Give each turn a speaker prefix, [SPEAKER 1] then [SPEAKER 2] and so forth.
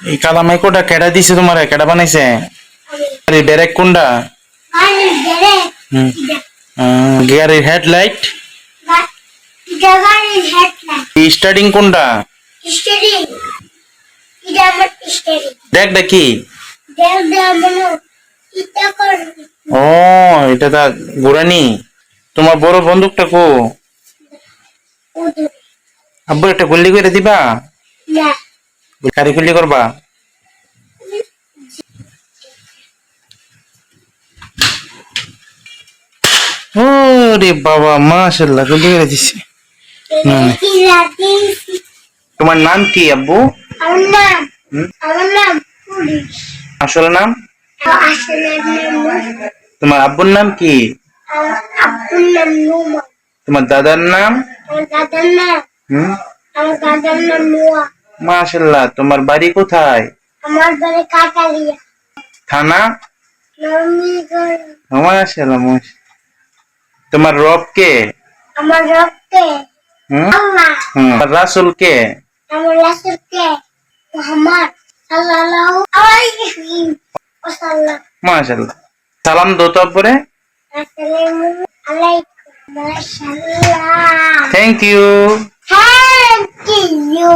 [SPEAKER 1] এই কালামাই কোটা কেডা দিছে তোমার? কেডা বানাইছে? আরে ডাইরেক্ট কোনটা? গাড়ির হেডলাইট?
[SPEAKER 2] হেডলাইট
[SPEAKER 1] স্টার্টিং কোনটা? দেখ দেখি। ও এটা তা গুরানি তোমার বড় বন্দুকটা কো? আব্বু একটা গুল্লি করে দিবা?
[SPEAKER 2] না।
[SPEAKER 1] কারি গুল্লি করবা? ও রে বাবা মাশাল্লাহ গুল্লি করে দিছে। হুম।
[SPEAKER 2] কি রাতি
[SPEAKER 1] তোমার নাম কি আব্বু?
[SPEAKER 2] আমার নাম
[SPEAKER 1] হুম?
[SPEAKER 2] আমার নাম পুলিশ
[SPEAKER 1] আসল নাম?
[SPEAKER 2] আসলে নাম
[SPEAKER 1] তোমার আব্বুর নাম কি?
[SPEAKER 2] আমার আব্বুর নাম নুমা
[SPEAKER 1] তোমার দাদার নাম?
[SPEAKER 2] আমার দাদার নাম
[SPEAKER 1] হুম?
[SPEAKER 2] আমার দাদার নাম নোয়া।
[SPEAKER 1] মাশাল্লাহ তোমার বাড়ি কোথায়?
[SPEAKER 2] আমার বাড়ি কাটালিয়া
[SPEAKER 1] থানা? মাশাল্লাহ মাশাল্লাহ তোমার রব কে?
[SPEAKER 2] আমার রক্তে
[SPEAKER 1] হুম?
[SPEAKER 2] আল্লাহ।
[SPEAKER 1] হুম রাসুল কে?
[SPEAKER 2] আমার রাসূলকে মুহাম্মদ সাল্লাল্লাহু আলাইহি ওয়াসাল্লাম।
[SPEAKER 1] মাশাল্লাহ সালাম দো তো আব্বুরে
[SPEAKER 2] আসসালামু আলাইকুম মাশাআল্লাহ।
[SPEAKER 1] Thank you
[SPEAKER 2] thank you